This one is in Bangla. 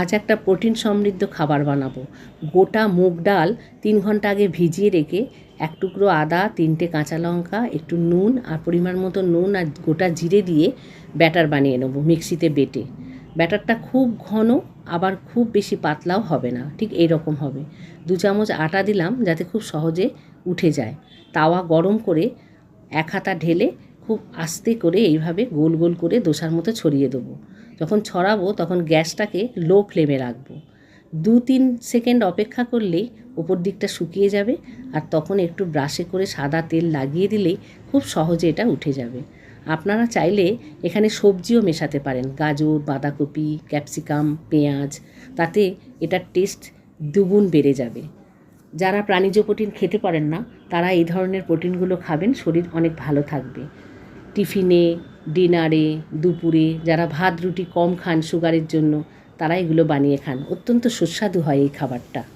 আজ একটা প্রোটিন সমৃদ্ধ খাবার বানাবো। গোটা মুগ ডাল তিন ঘণ্টা আগে ভিজিয়ে রেখে এক টুকরো আদা, তিনটে কাঁচা লঙ্কা, একটু নুন আর পরিমাণ মতো নুন আর গোটা জিরে দিয়ে ব্যাটার বানিয়ে নেব মিক্সিতে বেটে। ব্যাটারটা খুব ঘন, আবার খুব বেশি পাতলাও হবে না, ঠিক এইরকম হবে। দু চামচ আটা দিলাম যাতে খুব সহজে উঠে যায়। তাওয়া গরম করে এক হাতা ঢেলে খুব আস্তে করে এইভাবে গোল গোল করে দোসার মতো ছড়িয়ে দেবো। যখন ছড়াবো তখন গ্যাসটাকে লো ফ্লেমে রাখব। দু তিন সেকেন্ড অপেক্ষা করলেই ওপর দিকটা শুকিয়ে যাবে আর তখন একটু ব্রাশে করে সাদা তেল লাগিয়ে দিলেই খুব সহজে এটা উঠে যাবে। আপনারা চাইলে এখানে সবজিও মেশাতে পারেন, গাজর, বাঁধাকপি, ক্যাপসিকাম, পেঁয়াজ, তাতে এটার টেস্ট দুগুণ বেড়ে যাবে। যারা প্রাণীজ প্রোটিন খেতে পারেন না, তারা এই ধরনের প্রোটিনগুলো খাবেন, শরীর অনেক ভালো থাকবে। টিফিনে ডিনারে, দুপুরে যারা ভাত, রুটি কম খান সুগারের জন্য, তারা এগুলো বানিয়ে খান। অত্যন্ত সুস্বাদু হয় এই খাবারটা।